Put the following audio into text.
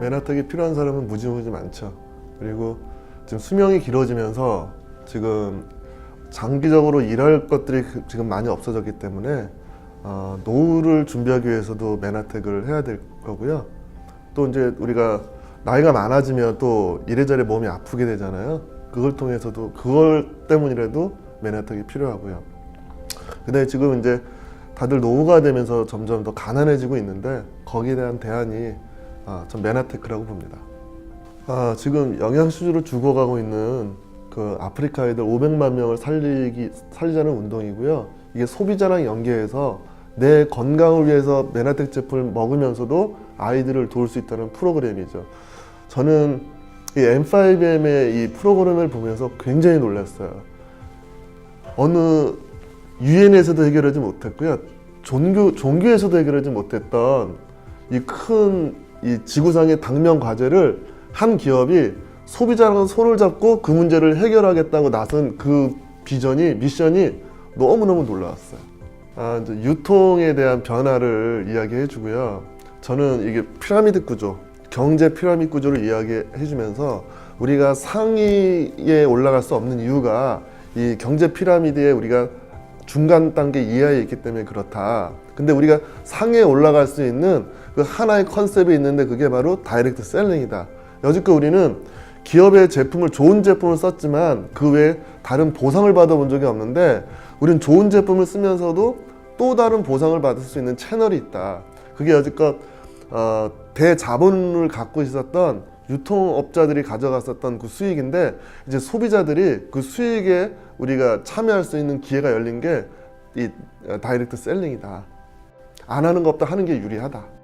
맨하텍이 필요한 사람은 무지무지 많죠. 그리고 지금 수명이 길어지면서 지금 장기적으로 일할 것들이 그- 지금 많이 없어졌기 때문에 어, 노후를 준비하기 위해서도 맨하텍을 해야 될 거고요. 또 이제 우리가 나이가 많아지면 또 이래저래 몸이 아프게 되잖아요. 그걸 통해서도 그걸 때문이라도 맨하텍이 필요하고요. 근데 지금 이제 다들 노후가 되면서 점점 더 가난해지고 있는데 거기에 대한 대안이 아, 전 맨하테크라고 봅니다. 아, 지금 영양실조로 죽어가고 있는 그 아프리카 아이들 500만 명을 살리기 살리자는 운동이고요. 이게 소비자랑 연계해서 내 건강을 위해서 메나텍 제품을 먹으면서도 아이들을 도울 수 있다는 프로그램이죠. 저는 이 M5M의 이 프로그램을 보면서 굉장히 놀랐어요. 어느 유엔에서도 해결하지 못했고요. 종교 종교에서도 해결하지 못했던 이 큰 이 지구상의 당면 과제를 한 기업이 소비자랑 손을 잡고 그 문제를 해결하겠다고 나선 그 비전이 미션이 너무 너무 놀라웠어요. 아, 이제 유통에 대한 변화를 이야기해 주고요. 저는 이게 피라미드 구조, 경제 피라미드 구조를 이야기해 주면서 우리가 상위에 올라갈 수 없는 이유가 이 경제 피라미드에 우리가 중간 단계 이하에 있기 때문에 그렇다. 근데 우리가 상에 올라갈 수 있는 그 하나의 컨셉이 있는데 그게 바로 다이렉트 셀링이다. 여지껏 우리는 기업의 제품을 좋은 제품을 썼지만 그 외에 다른 보상을 받아본 적이 없는데 우리는 좋은 제품을 쓰면서도 또 다른 보상을 받을 수 있는 채널이 있다. 그게 여지껏 어, 대자본을 갖고 있었던 유통업자들이 가져갔었던 그 수익인데 이제 소비자들이 그 수익에 우리가 참여할 수 있는 기회가 열린 게 이 다이렉트 셀링이다. 안 하는 것보다 하는 게 유리하다.